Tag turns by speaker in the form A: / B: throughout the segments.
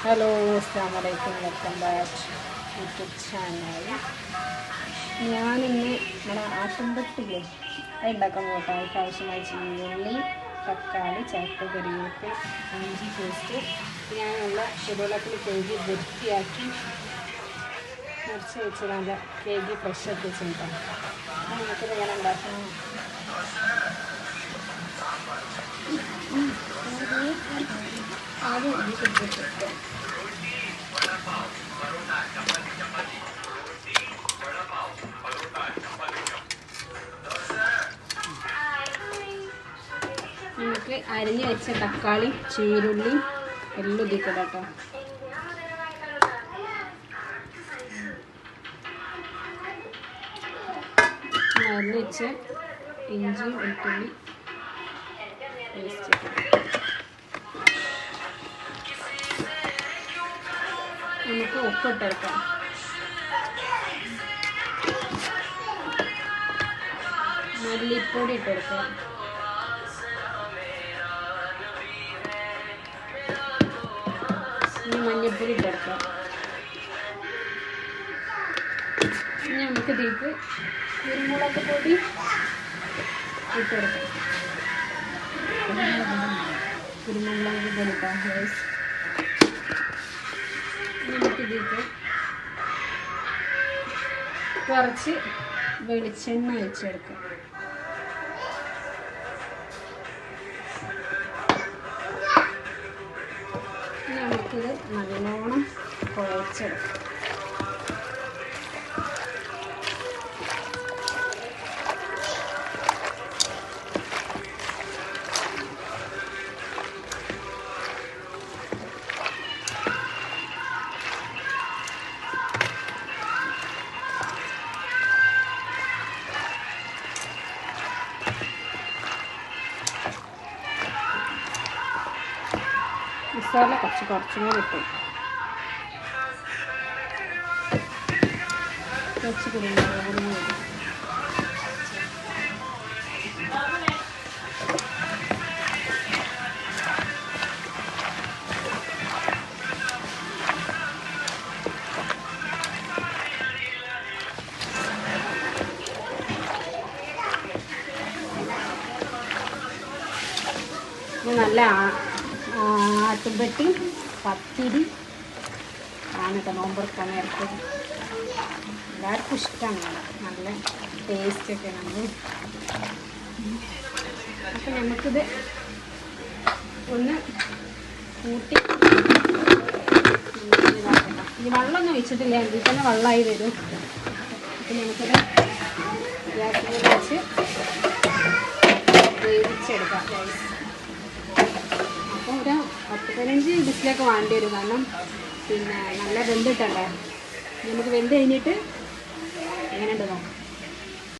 A: Hello അസ്സാം വലൈക്കും welcome back YouTube channel ഞാനിന്ന് നമ്മുടെ ആട്ടുമ്പട്ടില്ലേ അത് ഉണ്ടാക്കാൻ പോകട്ടെ അതിന് ആവശ്യമായ ചീരുള്ളി തക്കാളി ചാക്ക് കരിവേപ്പ് ഇഞ്ചി പേസ്റ്റ് ഞാനുള്ള ചുടുവെള്ളത്തിൽ കഴുകി വൃത്തിയാക്കി മുറിച്ച് വെച്ച് നല്ല കഴുകി ഫ്രഷ് ആക്കി വെച്ചിട്ടുണ്ടാകും നമുക്കിത് ഇങ്ങനെ ഉണ്ടാക്കണം ആദ്യം ഇതിൽ ഇട്ടിട്ട് നമുക്ക് അരിഞ്ഞു വെച്ച തക്കാളി ചീരുള്ളി എല്ലാം ഇതിക്കട കേട്ടോ. അരിഞ്ഞ് വെച്ച ഇഞ്ചി വെളുത്തുള്ളി നമുക്ക് ഉപ്പിട്ടെടുക്കാം മല്ലിപ്പൊടി ഇട്ടെടുക്കാം ഇനി മഞ്ഞൾപ്പൊടി ഇട്ടെടുക്കാം ഇനി നമുക്ക് ഇതിലേക്ക് കുരുമുളക് പൊടി ഇട്ടെടുക്കാം. കുരുമുളക് പൊടി ഇട്ടാം ഗൈസ് നമുക്കിതിലേക്ക് കുറച്ച് വെളിച്ചെണ്ണ ഒഴിച്ചെടുക്കാം നല്ലോണം കുഴച്ചെടുക്കാം. മസാല കുറച്ച് കുറച്ചും കൂടി ഇട്ടു. കുറച്ച് നല്ല ആട്ടുംപെട്ടി പത്തിരി. ആണ് കേട്ടോ നോമ്പെടുക്കാൻ നേരത്തെ. എല്ലാവർക്കും ഇഷ്ടമാണ് നല്ല ടേസ്റ്റൊക്കെ നമ്മൾ അപ്പം നമുക്കിത് ഒന്ന് കൂട്ടി. ഇനി വെള്ളമൊന്നും ഒഴിച്ചിട്ടില്ല. എങ്കിൽ തന്നെ വെള്ളമായി വരും. അപ്പം നമുക്കിത് ഗ്യാസിൽ വെച്ച് വേവിച്ചെടുക്കാം പതിനഞ്ച് ഡിഷിലൊക്കെ വേണ്ടി വരും. കാരണം പിന്നെ നല്ല വെന്തിട്ടണ്ടേ നമുക്ക് വെന്ത് കഴിഞ്ഞിട്ട് എങ്ങനെയുണ്ട് നോക്കാം.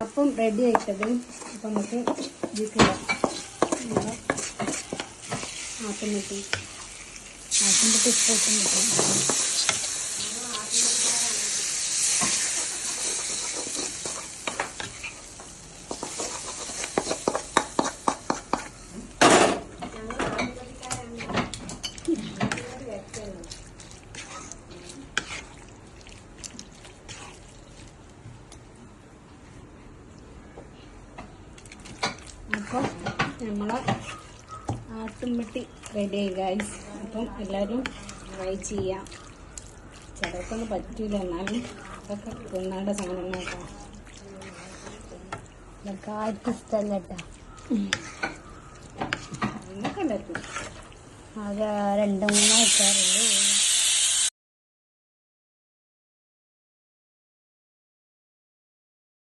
A: അപ്പം റെഡി ആയിട്ടത് അപ്പം നമുക്ക് ഇതിക്കിടാം നമ്മുടെ ആട്ടുമ്പട്ടി ആട്ടുമ്പട്ടി ഇഷ്ടം അപ്പോൾ നമ്മളെ ആട്ടുംപെട്ടി റെഡി ആയി ഗൈസ് അപ്പം എല്ലാവരും ട്രൈ ചെയ്യാം. ചിലർക്കൊന്നും പറ്റൂല എന്നാലും അതൊക്കെ തിന്നേണ്ട കേട്ടോ. ഇതൊക്കെ ആർക്കും ഇഷ്ടമല്ല കേട്ടോ. എന്നൊക്കെ ഉണ്ടാക്കും. അത് രണ്ട് മൂന്ന് ആൾക്കാരുള്ളൂ